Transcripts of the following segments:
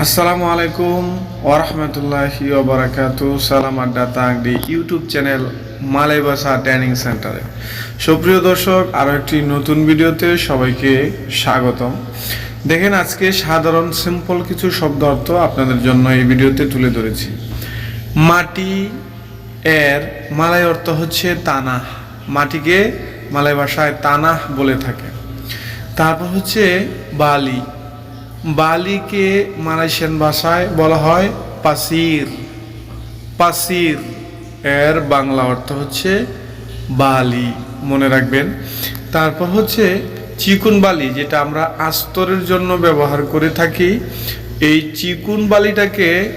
আসসালামু আলাইকুম ওরহমতুল্লাহি ওবরাকাত সালাম আড্ডা তাংডি ইউটিউব চ্যানেল মালাই ভাষা ট্রেনিং সেন্টারে। সুপ্রিয় দর্শক, আরও একটি নতুন ভিডিওতে সবাইকে স্বাগতম। দেখেন, আজকে সাধারণ সিম্পল কিছু শব্দ অর্থ আপনাদের জন্য এই ভিডিওতে তুলে ধরেছি। মাটি এর মালাই অর্থ হচ্ছে তানাহ মাটিকে মালাই ভাষায় তানাহ বলে থাকে। তারপর হচ্ছে বালি। বালিকে মালয়েশিয়ান ভাষায় বলা হয় পাসির। পাসির এর বাংলা অর্থ হচ্ছে বালি, মনে রাখবেন। তারপর হচ্ছে চিকুন বালি, যেটা আমরা আস্তরের জন্য ব্যবহার করে থাকি। এই চিকুন বালিটাকে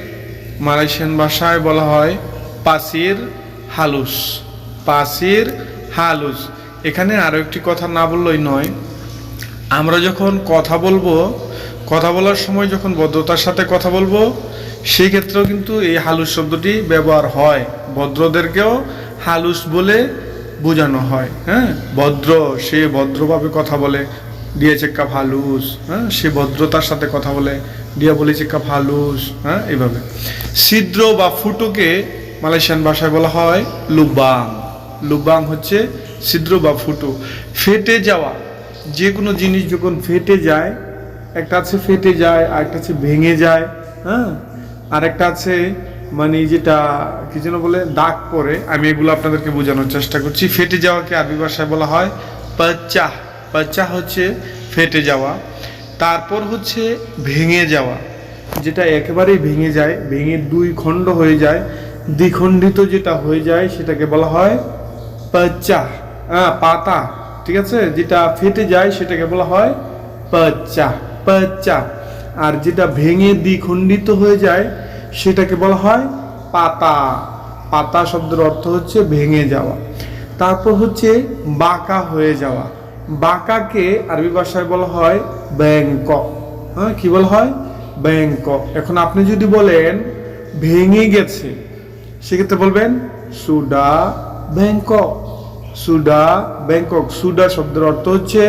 মালয়েশিয়ান ভাষায় বলা হয় পাসির হালুস। পাসির হালুস। এখানে আরও একটি কথা না বললেই নয়। আমরা যখন কথা বলব কথা বলার সময় যখন ভদ্রতার সাথে কথা বলব, সেই ক্ষেত্রেও কিন্তু এই হালুস শব্দটি ব্যবহার হয়। ভদ্রদেরকেও হালুস বলে বোঝানো হয় হ্যাঁ? ভদ্র, সে ভদ্রভাবে কথা বলে দিয়েছে কাপ হালুস হ্যাঁ? সে ভদ্রতার সাথে কথা বলে দিয়া বলেছে কাপ হালুস হ্যাঁ? এভাবে। ছিদ্র বা ফুটোকে মালয়েশিয়ান ভাষায় বলা হয় লুবাং লুবাং হচ্ছে ছিদ্র বা ফুটো। ফেটে যাওয়া যে কোনো জিনিস যখন ফেটে যায় একটা আছে ফেটে যায় আর একটা আছে ভেঙে যায় হ্যাঁ? আর একটা আছে মানে যেটা, কি যেন বলে, দাগ পরে আমি এগুলো আপনাদেরকে বোঝানোর চেষ্টা করছি। ফেটে যাওয়াকে আরবি ভাষায় বলা হয় পাচ্চা পাচ্চা হচ্ছে ফেটে যাওয়া। তারপর হচ্ছে ভেঙে যাওয়া, যেটা একেবারেই ভেঙে যায়, ভেঙে দুই খণ্ড হয়ে যায়। দ্বিখণ্ডিত যেটা হয়ে যায়, সেটাকে বলা হয় পাচ্চা হ্যাঁ পাতা, ঠিক আছে? যেটা ফেটে যায়, সেটাকে বলা হয় পাচ্চা পাচ্চা আর যেটা ভেঙে দ্বিখণ্ডিত হয়ে যায়, সেটাকে বলা হয় পাতা। পাতা শব্দের অর্থ হচ্ছে ভেঙে যাওয়া। তারপর হচ্ছে বাঁকা হয়ে যাওয়া। বাঁকাকে আরবি ভাষায় বলা হয় ব্যাংক হ্যাঁ কী বলা হয়? ব্যাংক এখন আপনি যদি বলেন ভেঙে গেছে, সেক্ষেত্রে বলবেন সুডা ব্যাংকক সুডা ব্যাংকক সুডা শব্দের অর্থ হচ্ছে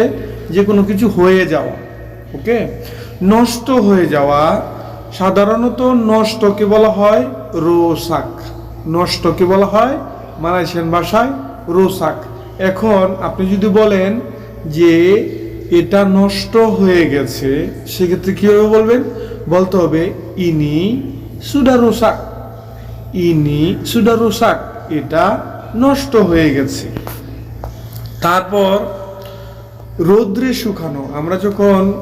যে কোনো কিছু হয়ে যাওয়া। ওকে? নষ্ট হয়ে যাওয়া সাধারণত নষ্টকে বলা হয় রোসাক। নষ্টকে বলা হয় মালয়েশিয়ান ভাষায় রোসাক। এখন আপনি যদি বলেন যে এটা নষ্ট হয়ে গেছে, সেক্ষেত্রে কীভাবে বলবেন? বলতে হবে, ইনি সুডা রোসাক। ইনি সুডা রোসাক। এটা নষ্ট হয়ে গেছে। তারপর রৌদ্রে শুকানো। আমরা যখন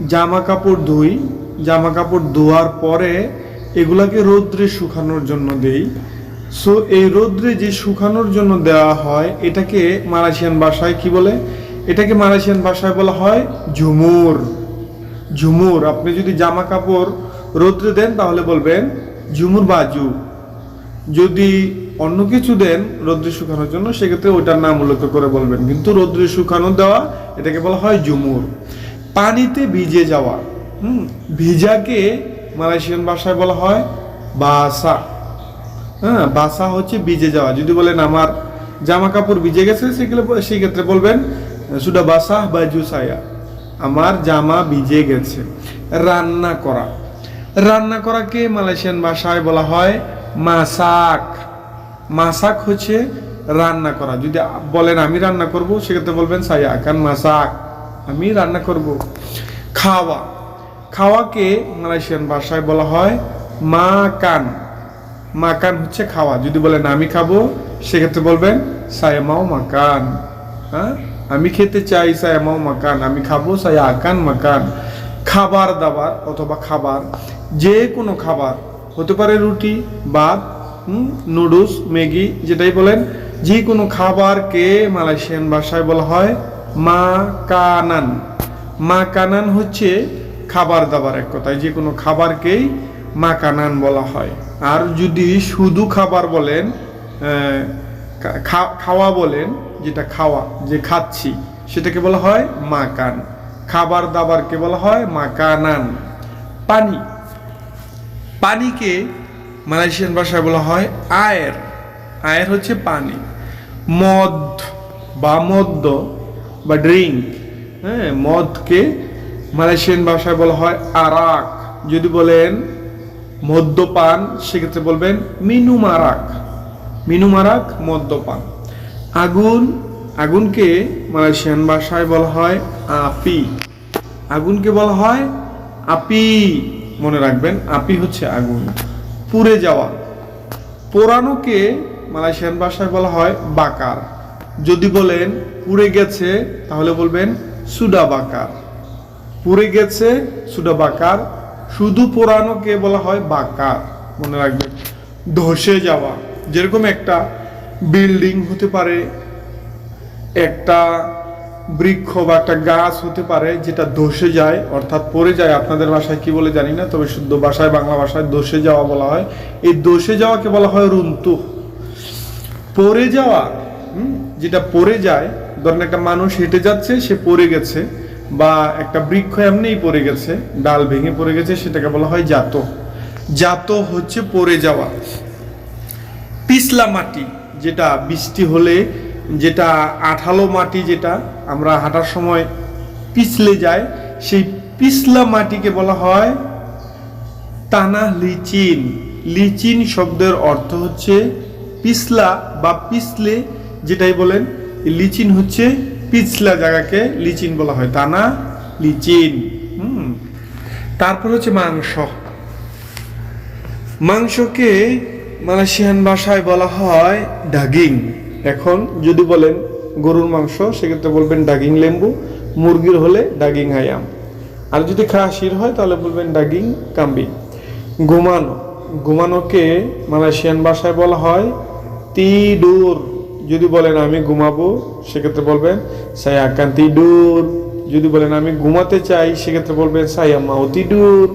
জামা কাপড় ধুই জামা কাপড় ধোয়ার পরে এগুলাকে রৌদ্রে শুকানোর জন্য দেই। সো এই রৌদ্রে যে শুকানোর জন্য দেওয়া হয়, এটাকে মালয়েশিয়ান ভাষায় কি বলে? এটাকে মালয়েশিয়ান ভাষায় বলা হয় ঝুমুর। ঝুমুর, আপনি যদি জামা কাপড় রৌদ্রে দেন, তাহলে বলবেন ঝুমুর বাজু। যদি অন্য কিছু দেন রৌদ্রে শুকানোর জন্য, সেক্ষেত্রে ওইটার নাম উল্লেখ করে বলবেন। কিন্তু রৌদ্রে শুকানো দেওয়া, এটাকে বলা হয় জুমুর পানিতে ভিজে যাওয়া। হুম? ভিজাকে মালয়েশিয়ান ভাষায় বলা হয় বাসা। হ্যাঁ বাসা হচ্ছে ভিজে যাওয়া। যদি বলেন আমার জামা কাপড় ভিজে গেছে সেক্ষেত্রে সেই ক্ষেত্রে বলবেন, সুডা বাসা বা জুসায়া আমার জামা ভিজে গেছে। রান্না করা। রান্না করাকে মালয়েশিয়ান ভাষায় বলা হয় মাসাক। মাসাক হচ্ছে রান্না করা। যদি বলেন আমি রান্না করব, সেক্ষেত্রে বলবেন সাইয়া কান মাসাক। আমি রান্না করব। খাওয়া। খাওয়াকে মালয়েশিয়ান ভাষায় বলা হয় মা কান মা কান হচ্ছে খাওয়া। যদি বলেন, আমি খাব, সেক্ষেত্রে বলবেন, সায়ামাও মাকান। হ্যাঁ? আমি খেতে চাই সায়ামাও মাকান। আমি খাব সায়া আকান মাকান। খাবার দাবার অথবা খাবার, যে কোনো খাবার। হতে পারে রুটি, ভাত নুডলস, ম্যাগি, যেটাই বলেন, যে কোনো খাবারকে মালয়েশিয়ান ভাষায় বলা হয় মা কানান মা কানান হচ্ছে খাবার দাবার এক কথায়, যে কোনো খাবারকেই মা কানান বলা হয়। আর যদি শুধু খাবার বলেন খাওয়া বলেন, যেটা খাওয়া, যে খাচ্ছি, সেটাকে বলা হয় মা কান খাবার দাবারকে বলা হয় মা কানান পানি। পানিকে মালয়েশিয়ান ভাষায় বলা হয় আয়ের। আয়ের হচ্ছে পানি। মদ বা মদ্য বা ড্রিঙ্ক হ্যাঁ মদকে মালয়েশিয়ান ভাষায় বলা হয় আরাক। যদি বলেন মদ্যপান, সেক্ষেত্রে বলবেন মিনু মারাক মিনু মারাক মদ্যপান। আগুন, আগুনকে মালয়েশিয়ান ভাষায় বলা হয় আপি। আগুনকে বলা হয় আপি। মনে রাখবেন, আপি হচ্ছে আগুন। পুড়ে যাওয়া। পোড়ানোকে মালয়েশিয়ান ভাষায় বলা হয় বাকার। যদি বলেন, পুড়ে গেছে, তাহলে বলবেন, সুডা বাকার। পুড়ে গেছে, সুডা বাকার। শুধু পোড়ানোকে বলা হয় বাকার, মনে রাখবেন। ধসে যাওয়া, যেরকম একটা বিল্ডিং হতে পারে, একটা বৃক্ষ বা একটা গাছ হতে পারে, যেটা ধসে যায়, অর্থাৎ পড়ে যায়, আপনাদের ভাষায় কি বলে জানি না, তবে শুদ্ধ ভাষায়, বাংলা ভাষায় ধসে যাওয়া বলা হয়। এই ধসে যাওয়াকে বলা হয় রুন্তু। পড়ে যাওয়া যেটা পড়ে যায়, ধরেন একটা মানুষ হেঁটে যাচ্ছে, সে পড়ে গেছে, বা একটা বৃক্ষ এমনিই পড়ে গেছে, ডাল ভেঙে পড়ে গেছে, সেটাকে বলা হয় জাত। জাত হচ্ছে পড়ে যাওয়া। পিছলা মাটি, যেটা বৃষ্টি হলে, যেটা আঠালো মাটি যেটা, আমরা হাঁটার সময় পিছলে যায় সেই পিছলা মাটিকে বলা হয় টানা লিচিন। লিচিন শব্দের অর্থ হচ্ছে পিছলা বা পিছলে যেটাই বলেন লিচিন হচ্ছে পিছলা জায়গাকে লিচিন বলা হয় টানা লিচিন। হুম। তারপর হচ্ছে মাংস। মাংসকে মালয়েশিয়ান ভাষায় বলা হয় ডাগিং। এখন যদি বলেন গরুর মাংস, সেক্ষেত্রে বলবেন ডাগিং লেম্বু, মুরগির হলে ডাগিং হায়াম আর যদি খাসির হয়, তাহলে বলবেন ডাগিং কাম্বি। ঘুমানো ঘুমানোকে মালয়েশিয়ান ভাষায় বলা হয় তিডুর। যদি বলেন আমি ঘুমাবো, সেক্ষেত্রে বলবেন, সাই আকান তিডুর যদি বলেন আমি ঘুমাতে চাই, সেক্ষেত্রে বলবেন, সাই আম্মা ও তিডুর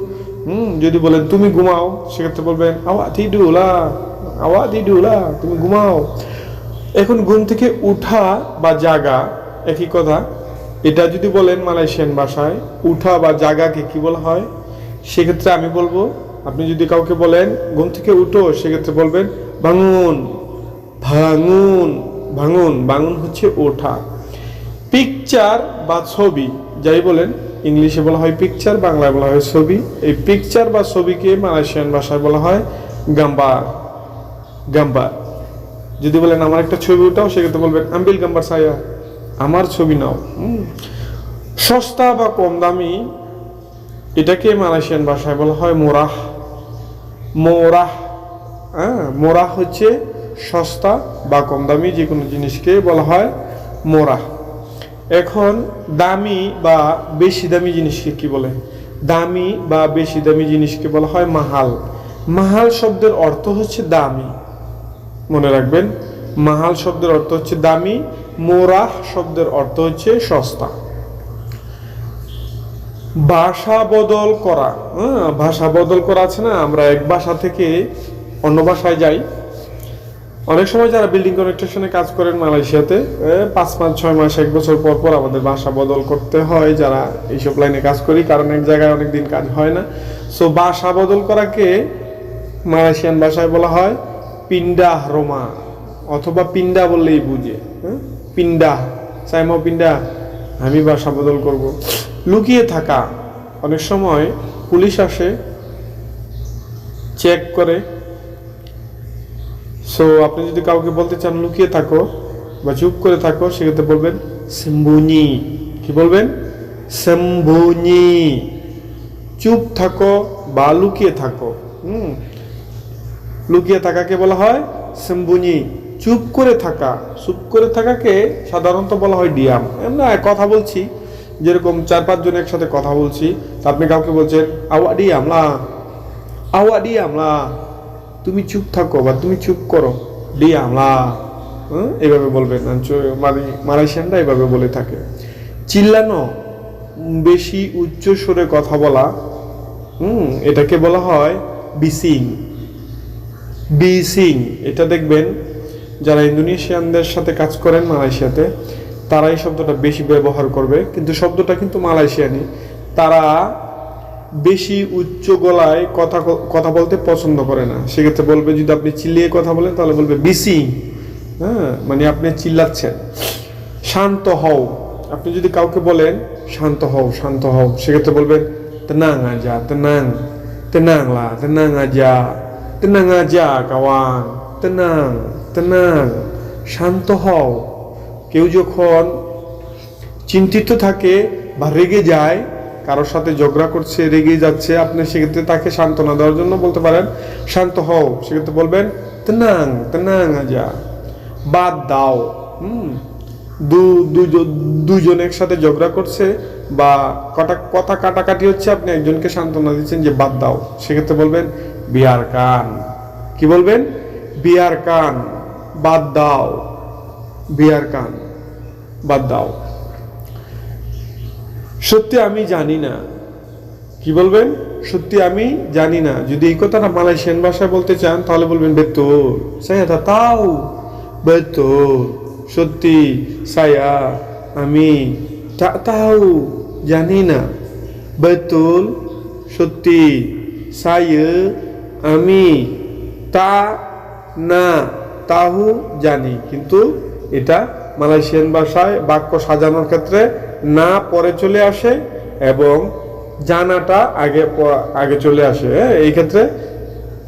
হুম, যদি বলেন, তুমি ঘুমাও, সেক্ষেত্রে বলবেন আওয়া তিডুলা আওয়া তিডুলা তুমি ঘুমাও। এখন ঘুম থেকে উঠা বা জাগা, একই কথা। এটা যদি বলেন মালয়েশিয়ান ভাষায়, উঠা বা জাগাকে কি বলা হয়? সেক্ষেত্রে আমি বলব, আপনি যদি কাউকে বলেন, ঘুম থেকে উঠো, সেক্ষেত্রে বলবেন, ভাঙুন। ভাঙুন ভাঙুন ভাঙুন হচ্ছে ওঠা। পিকচার বা ছবি, যাই বলেন, ইংলিশে বলা হয় পিকচার বাংলায় বলা হয় ছবি। এই পিকচার বা ছবিকে মালয়েশিয়ান ভাষায় বলা হয় গাম্বার। গাম্বার। যদি বলেন, আমার একটা ছবি উঠাও, সেক্ষেত্রে বলবেন আম্বিল গাম্বার সায়া আমার ছবি নাও। সস্তা বা কম দামি, এটাকে মালয়েশিয়ান ভাষায় বলা হয় মোরাহ। মোরাহ হ্যাঁ মোরাহ হচ্ছে সস্তা বা কম দামি যে কোনো জিনিসকে বলা হয় মোরাহ এখন দামি বা বেশি দামি জিনিসকে কি বলে? দামি বা বেশি দামি জিনিসকে বলা হয় মাহাল। মাহাল শব্দের অর্থ হচ্ছে দামি। মনে রাখবেন, মাহাল শব্দের অর্থ হচ্ছে দামি মোরাহ শব্দের অর্থ হচ্ছে সস্তা। ভাষা বদল করা হ্যাঁ ভাষা বদল করা আছে না? আমরা এক ভাষা থেকে অন্য ভাষায় যাই। অনেক সময় যারা বিল্ডিং কনেকট্রেশনে কাজ করেন মালয়েশিয়াতে পাঁচ পাঁচ ছয় মাস, এক বছর পর পর আমাদের ভাষা বদল করতে হয়, যারা এইসব লাইনে কাজ করি, কারণ এক জায়গায় অনেক দিন কাজ হয় না সো বাসা বদল করাকে মালয়েশিয়ান ভাষায় বলা হয় পিন্ডা রোমা, অথবা পিন্ডা বললেই বুঝে হ্যাঁ? পিন্ডা সাইমো পিন্ডা আমি বাসা বদল করব লুকিয়ে থাকা, অনেক সময় পুলিশ আসে চেক করে সো আপনি যদি কাউকে বলতে চান, লুকিয়ে থাকো বা চুপ করে থাকো, সেক্ষেত্রে বলবেন, সেম্বুনি। কি বলবেন? সেম্বুনি। চুপ থাকো বা লুকিয়ে থাকো। হুম। লুকিয়ে থাকাকে বলা হয় সেম্বুনি। চুপ করে থাকা। চুপ করে থাকাকে সাধারণত বলা হয় ডিয়াম। আমরা কথা বলছি। যেরকম চার পাঁচজন একসাথে কথা বলছি আপনি কাউকে বলছেন, আওয়া ডিয়াম লা। আওয়া ডিয়াম লা। তুমি চুপ থাকো বা তুমি চুপ করো। ডিয়াম লা হ্যাঁ? এভাবে বলবে। মানে মালয়েশিয়ানরা এভাবে বলে থাকে। চিল্লানো বেশি উচ্চ স্বরে কথা বলা, হুম, এটাকে বলা হয় বিসিং। বিসিং, এটা দেখবেন, যারা ইন্দোনেশিয়ানদের সাথে কাজ করেন মালয়েশিয়াতে, তারা এই শব্দটা বেশি ব্যবহার করবে। কিন্তু শব্দটা কিন্তু মালয়েশিয়ানি তারা বেশি উচ্চ গলায় কথা কথা বলতে পছন্দ করে না। সেক্ষেত্রে বলবে, যদি আপনি চিল্লিয়ে কথা বলেন, তাহলে বলবে, বিসিং। হ্যাঁ মানে আপনি চিল্লাচ্ছেন। শান্ত হও। আপনি যদি কাউকে বলেন, শান্ত হও শান্ত হও, সেক্ষেত্রে বলবেন আজা, তেনাং tenang lah tenang aja tenang aja kawan tenang tenang শান্ত হও। কেউ যখন চিন্তিত থাকে বা রেগে যায় কারোর সাথে ঝগড়া করছে, রেগে যাচ্ছে, আপনি সেক্ষেত্রে তাকে সান্ত্বনা দেওয়ার জন্য বলতে পারেন, শান্ত হও। সেক্ষেত্রে বলবেন তেনাং তেনাং আজা, বাদ দাও। হুম। দু দুজ- দুজন একসাথে ঝগড়া করছে বা কটা, কথা কাটাকাটি হচ্ছে, আপনি একজনকে সান্ত্বনা দিচ্ছেন যে, বাদ দাও। সেক্ষেত্রে বলবেন, বিয়ার কান। কি বলবেন? বিয়ার কান, বাদ দাও। বিয়ার কান, বাদ দাও। সত্যি আমি জানি না। কি বলবেন? সত্যি আমি জানি না। যদি এই কথাটা মালয়েশিয়ান ভাষায় বলতে চান, তাহলে বলবেন, বেতোল। সায়া তাও? বেতোল। সত্যি? সায়া আমি তাও জানি না। বেতোল? সত্যি। সায়া আমি তা না, তাহু জানি। কিন্তু এটা মালয়েশিয়ান ভাষায় বাক্য সাজানোর ক্ষেত্রে না পরে চলে আসে এবং জানাটা আগে আগে চলে আসে। হ্যাঁ? এই ক্ষেত্রে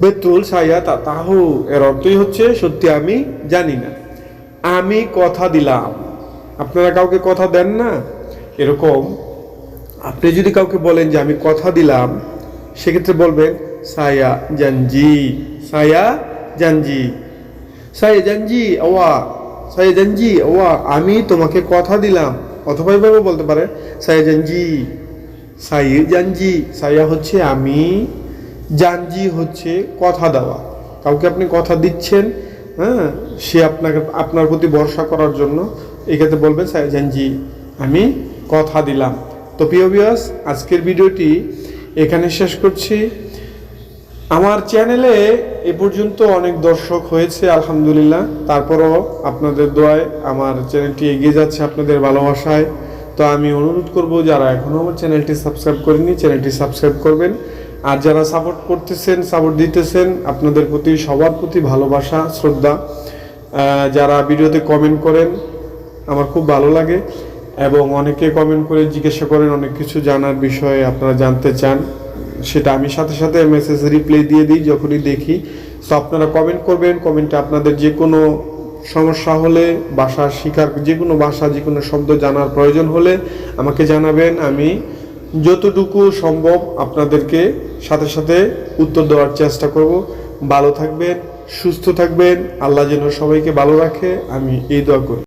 বেতুল সাইয়া তা, তাহু এর অর্থই হচ্ছে, সত্যি আমি জানি না। আমি কথা দিলাম। আপনারা কাউকে কথা দেন না? এরকম। আপনি যদি কাউকে বলেন যে আমি কথা দিলাম, সেক্ষেত্রে বলবেন সায়া জানজি সায়া জানজি। সায়া জানজি ওয়া সায়া জানজি ওয়া আমি তোমাকে কথা দিলাম। অথবা এভাবে বলতে পারে সায়া জানজি সাই জানজি সায়া হচ্ছে আমি, জানজি হচ্ছে কথা দেওয়া। কাউকে আপনি কথা দিচ্ছেন হ্যাঁ সে আপনাকে, আপনার প্রতি ভরসা করার জন্য এক্ষেত্রে বলবেন সায়া জানজি আমি কথা দিলাম। তো প্রিয় বিয়াস আজকের ভিডিওটি এখানে শেষ করছি। আমার চ্যানেলে এ পর্যন্ত অনেক দর্শক হয়েছে, আলহামদুলিল্লাহ। তারপরও আপনাদের দোয়ায় আমার চ্যানেলটি এগিয়ে যাচ্ছে আপনাদের ভালোবাসায়। তো আমি অনুরোধ করব, যারা এখনও আমার চ্যানেলটি সাবস্ক্রাইব করেনি চ্যানেলটি সাবস্ক্রাইব করবেন। আর যারা সাপোর্ট করতেছেন সাপোর্ট দিতেছেন, আপনাদের প্রতি, সবার প্রতি ভালোবাসা, শ্রদ্ধা। যারা ভিডিওতে কমেন্ট করেন, আমার খুব ভালো লাগে। এবং অনেকে কমেন্ট করে জিজ্ঞাসা করেন, অনেক কিছু জানার বিষয়ে আপনারা জানতে চান। সেটা আমি সাথে সাথে মেসেজ রিপ্লাই দিয়ে দিই, যখনই দেখি। তো আপনারা কমেন্ট করবেন কমেন্টে আপনাদের যে কোনো সমস্যা হলে ভাষা শিখার যে কোনো ভাষা যে কোনো শব্দ জানার প্রয়োজন হলে আমাকে জানাবেন। আমি যতটুকু সম্ভব আপনাদেরকে সাথে সাথে উত্তর দেওয়ার চেষ্টা করব। ভালো থাকবেন, সুস্থ থাকবেন। আল্লাহ যেন সবাইকে ভালো রাখে। আমি এই দোয়া করি।